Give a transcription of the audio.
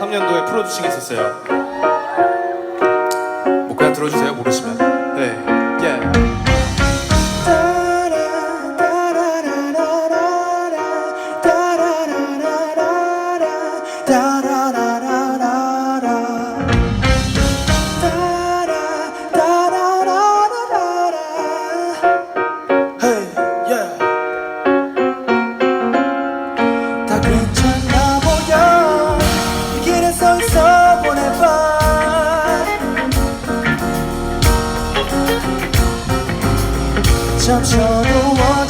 2013년도에 프로듀싱 했었어요. 뭐 그냥 들어주세요 모르시면. 네 점쳐도